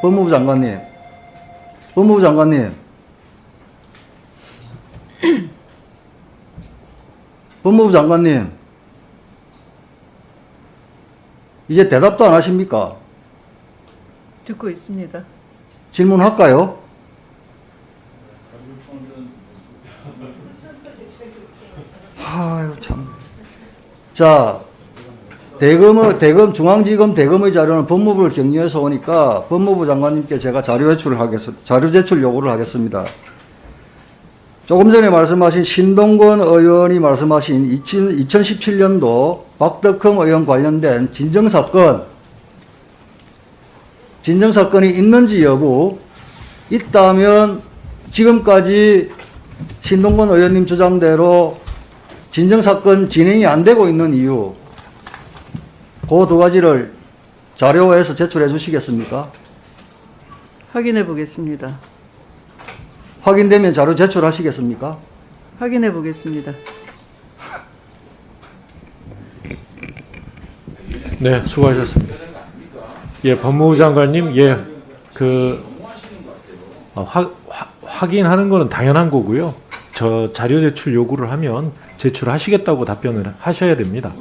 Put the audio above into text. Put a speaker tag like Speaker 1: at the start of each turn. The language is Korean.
Speaker 1: 법무부 장관님. 법무부 장관님. 법무부 장관님. 이제 대답도 안 하십니까?
Speaker 2: 듣고 있습니다.
Speaker 1: 질문할까요? 아유 참. 자, 대검의 대검 중앙지검 대검의 자료는 법무부를 격려해서 오니까 법무부 장관님께 제가 자료 제출을 하겠습니다. 자료 제출 요구를 하겠습니다. 조금 전에 말씀하신 신동건 의원이 말씀하신 2017년도 박덕흠 의원 관련된 진정사건, 진정사건이 있는지 여부, 있다면 지금까지 신동건 의원님 주장대로 진정사건 진행이 안 되고 있는 이유, 그 두 가지를 자료화해서 제출해 주시겠습니까?
Speaker 2: 확인해 보겠습니다.
Speaker 1: 확인되면 자료 제출하시겠습니까?
Speaker 2: 확인해 보겠습니다.
Speaker 3: 네, 수고하셨습니다. 예, 법무부 장관님, 예, 그 어, 화, 화, 확인하는 거는 당연한 거고요. 저 자료 제출 요구를 하면 제출하시겠다고 답변을 하셔야 됩니다.